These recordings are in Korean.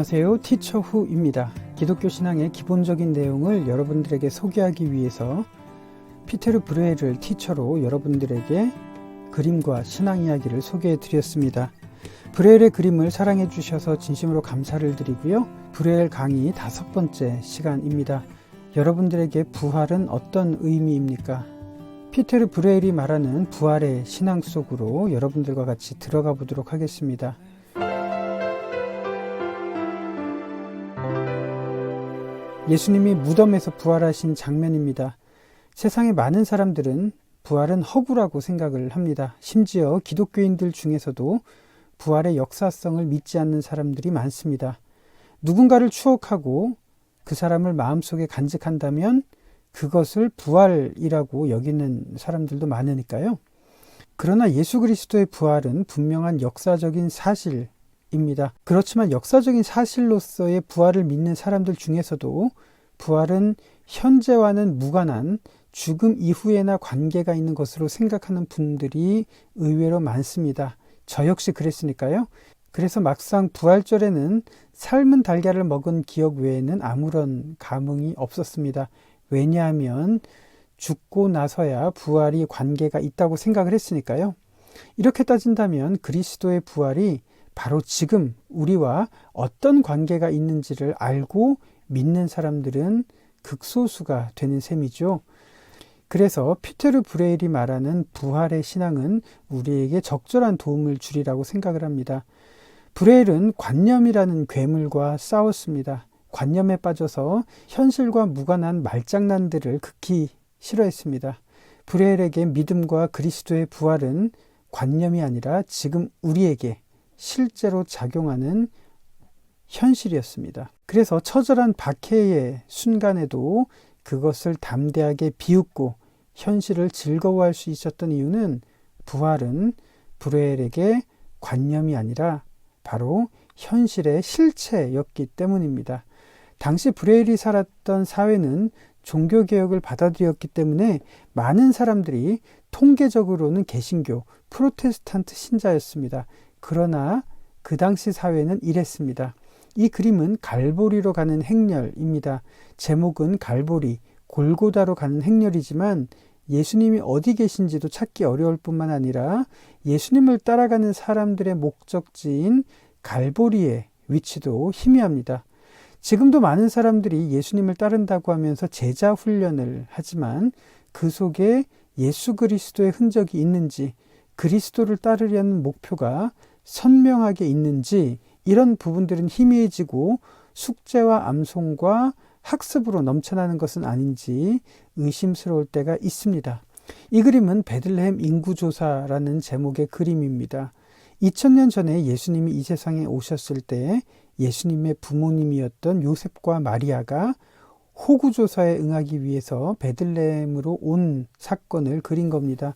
안녕하세요. 티처 후입니다. 기독교 신앙의 기본적인 내용을 여러분들에게 소개하기 위해서 피테르 브레를 티처로 여러분들에게 그림과 신앙 이야기를 소개해 드렸습니다. 브레일의 그림을 사랑해 주셔서 진심으로 감사를 드리고요. 브레일 강의 다섯 번째 시간입니다. 여러분들에게 부활은 어떤 의미입니까? 피테르 브레일이 말하는 부활의 신앙 속으로 여러분들과 같이 들어가 보도록 하겠습니다. 예수님이 무덤에서 부활하신 장면입니다. 세상의 많은 사람들은 부활은 허구라고 생각을 합니다. 심지어 기독교인들 중에서도 부활의 역사성을 믿지 않는 사람들이 많습니다. 누군가를 추억하고 그 사람을 마음속에 간직한다면 그것을 부활이라고 여기는 사람들도 많으니까요. 그러나 예수 그리스도의 부활은 분명한 역사적인 사실 입니다. 그렇지만 역사적인 사실로서의 부활을 믿는 사람들 중에서도 부활은 현재와는 무관한 죽음 이후에나 관계가 있는 것으로 생각하는 분들이 의외로 많습니다. 저 역시 그랬으니까요. 그래서 막상 부활절에는 삶은 달걀을 먹은 기억 외에는 아무런 감흥이 없었습니다. 왜냐하면 죽고 나서야 부활이 관계가 있다고 생각을 했으니까요. 이렇게 따진다면 그리스도의 부활이 바로 지금 우리와 어떤 관계가 있는지를 알고 믿는 사람들은 극소수가 되는 셈이죠. 그래서 피테르 브레일이 말하는 부활의 신앙은 우리에게 적절한 도움을 주리라고 생각을 합니다. 브레일은 관념이라는 괴물과 싸웠습니다. 관념에 빠져서 현실과 무관한 말장난들을 극히 싫어했습니다. 브레일에게 믿음과 그리스도의 부활은 관념이 아니라 지금 우리에게 실제로 작용하는 현실이었습니다. 그래서 처절한 박해의 순간에도 그것을 담대하게 비웃고 현실을 즐거워할 수 있었던 이유는 부활은 브레엘에게 관념이 아니라 바로 현실의 실체였기 때문입니다. 당시 브레일이 살았던 사회는 종교개혁을 받아들였기 때문에 많은 사람들이 통계적으로는 개신교, 프로테스탄트 신자였습니다. 그러나 그 당시 사회는 이랬습니다. 이 그림은 갈보리로 가는 행렬입니다. 제목은 갈보리, 골고다로 가는 행렬이지만 예수님이 어디 계신지도 찾기 어려울 뿐만 아니라 예수님을 따라가는 사람들의 목적지인 갈보리의 위치도 희미합니다. 지금도 많은 사람들이 예수님을 따른다고 하면서 제자 훈련을 하지만 그 속에 예수 그리스도의 흔적이 있는지 그리스도를 따르려는 목표가 선명하게 있는지 이런 부분들은 희미해지고 숙제와 암송과 학습으로 넘쳐나는 것은 아닌지 의심스러울 때가 있습니다. 이 그림은 베들레헴 인구조사라는 제목의 그림입니다. 2000년 전에 예수님이 이 세상에 오셨을 때 예수님의 부모님이었던 요셉과 마리아가 호구조사에 응하기 위해서 베들레헴으로 온 사건을 그린 겁니다.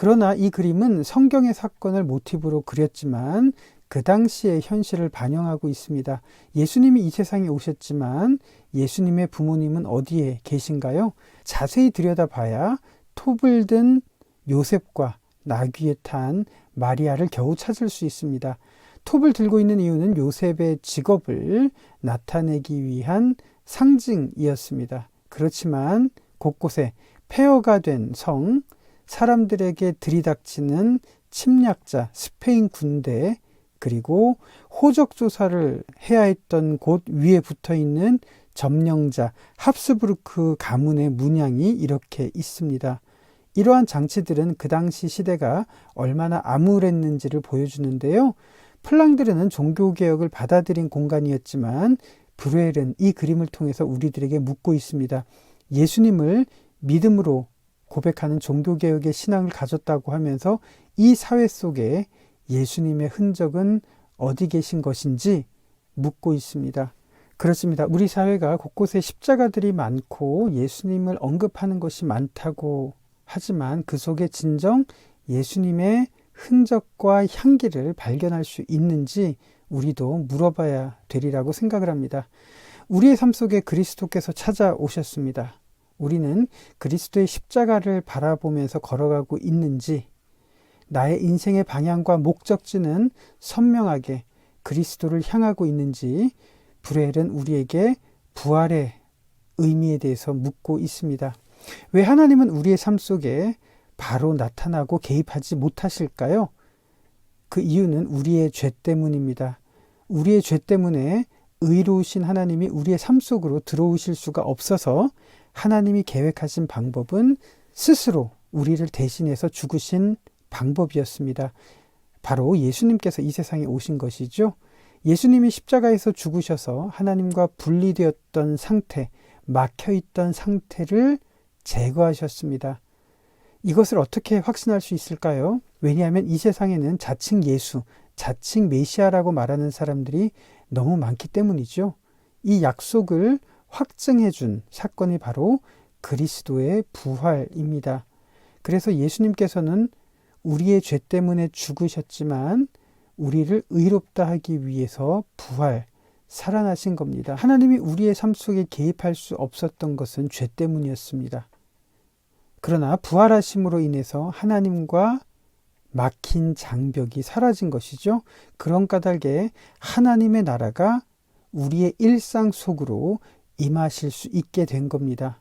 그러나 이 그림은 성경의 사건을 모티브로 그렸지만 그 당시의 현실을 반영하고 있습니다. 예수님이 이 세상에 오셨지만 예수님의 부모님은 어디에 계신가요? 자세히 들여다봐야 톱을 든 요셉과 나귀에 탄 마리아를 겨우 찾을 수 있습니다. 톱을 들고 있는 이유는 요셉의 직업을 나타내기 위한 상징이었습니다. 그렇지만 곳곳에 폐허가 된 성, 사람들에게 들이닥치는 침략자, 스페인 군대, 그리고 호적 조사를 해야 했던 곳 위에 붙어 있는 점령자 합스부르크 가문의 문양이 이렇게 있습니다. 이러한 장치들은 그 당시 시대가 얼마나 암울했는지를 보여주는데요. 플랑드르는 종교개혁을 받아들인 공간이었지만 브루엘은 이 그림을 통해서 우리들에게 묻고 있습니다. 예수님을 믿음으로 고백하는 종교개혁의 신앙을 가졌다고 하면서 이 사회 속에 예수님의 흔적은 어디 계신 것인지 묻고 있습니다. 그렇습니다. 우리 사회가 곳곳에 십자가들이 많고 예수님을 언급하는 것이 많다고 하지만 그 속에 진정 예수님의 흔적과 향기를 발견할 수 있는지 우리도 물어봐야 되리라고 생각을 합니다. 우리의 삶 속에 그리스도께서 찾아오셨습니다. 우리는 그리스도의 십자가를 바라보면서 걸어가고 있는지 나의 인생의 방향과 목적지는 선명하게 그리스도를 향하고 있는지 브레헬은 우리에게 부활의 의미에 대해서 묻고 있습니다. 왜 하나님은 우리의 삶 속에 바로 나타나고 개입하지 못하실까요? 그 이유는 우리의 죄 때문입니다. 우리의 죄 때문에 의로우신 하나님이 우리의 삶 속으로 들어오실 수가 없어서 하나님이 계획하신 방법은 스스로 우리를 대신해서 죽으신 방법이었습니다. 바로 예수님께서 이 세상에 오신 것이죠. 예수님이 십자가에서 죽으셔서 하나님과 분리되었던 상태, 막혀 있던 상태를 제거하셨습니다. 이것을 어떻게 확신할 수 있을까요? 왜냐하면 이 세상에는 자칭 예수, 자칭 메시아라고 말하는 사람들이 너무 많기 때문이죠. 이 약속을 확증해 준 사건이 바로 그리스도의 부활입니다. 그래서 예수님께서는 우리의 죄 때문에 죽으셨지만 우리를 의롭다 하기 위해서 부활, 살아나신 겁니다. 하나님이 우리의 삶 속에 개입할 수 없었던 것은 죄 때문이었습니다. 그러나 부활하심으로 인해서 하나님과 막힌 장벽이 사라진 것이죠. 그런 까닭에 하나님의 나라가 우리의 일상 속으로 임하실 수 있게 된 겁니다.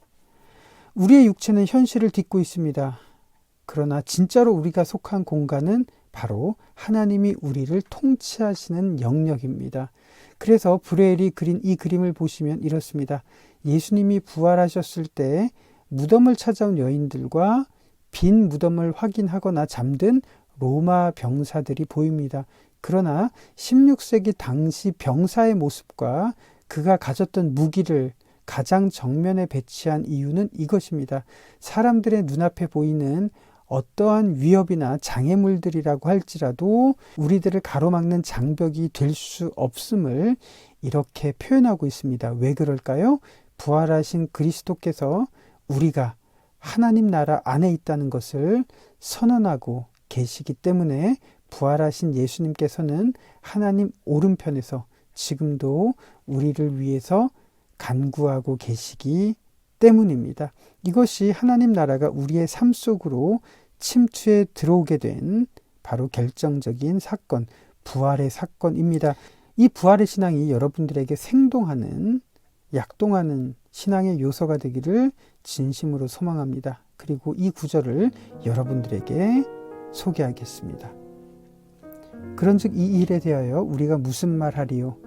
우리의 육체는 현실을 딛고 있습니다. 그러나 진짜로 우리가 속한 공간은 바로 하나님이 우리를 통치하시는 영역입니다. 그래서 브레일이 그린 이 그림을 보시면 이렇습니다. 예수님이 부활하셨을 때 무덤을 찾아온 여인들과 빈 무덤을 확인하거나 잠든 로마 병사들이 보입니다. 그러나 16세기 당시 병사의 모습과 그가 가졌던 무기를 가장 정면에 배치한 이유는 이것입니다. 사람들의 눈앞에 보이는 어떠한 위협이나 장애물들이라고 할지라도 우리들을 가로막는 장벽이 될 수 없음을 이렇게 표현하고 있습니다. 왜 그럴까요? 부활하신 그리스도께서 우리가 하나님 나라 안에 있다는 것을 선언하고 계시기 때문에 부활하신 예수님께서는 하나님 오른편에서 지금도 우리를 위해서 간구하고 계시기 때문입니다. 이것이 하나님 나라가 우리의 삶 속으로 침투해 들어오게 된 바로 결정적인 사건, 부활의 사건입니다. 이 부활의 신앙이 여러분들에게 생동하는, 약동하는 신앙의 요소가 되기를 진심으로 소망합니다. 그리고 이 구절을 여러분들에게 소개하겠습니다. 그런즉 이 일에 대하여 우리가 무슨 말하리요?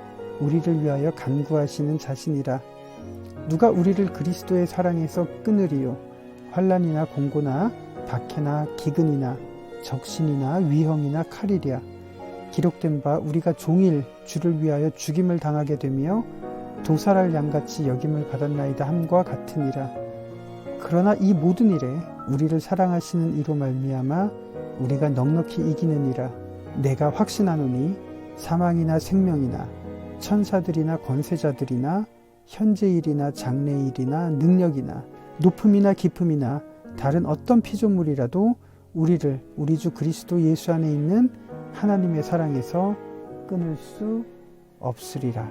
우리를 위하여 간구하시는 자신이라. 누가 우리를 그리스도의 사랑에서 끊으리요? 환란이나 공고나 박해나 기근이나 적신이나 위험이나 칼이랴. 기록된 바 우리가 종일 주를 위하여 죽임을 당하게 되며 도살할 양같이 여김을 받았나이다 함과 같으니라. 그러나 이 모든 일에 우리를 사랑하시는 이로 말미암아 우리가 넉넉히 이기느니라. 내가 확신하노니 사망이나 생명이나 천사들이나 권세자들이나 현재일이나 장래일이나 능력이나 높음이나 깊음이나 다른 어떤 피조물이라도 우리를 우리 주 그리스도 예수 안에 있는 하나님의 사랑에서 끊을 수 없으리라.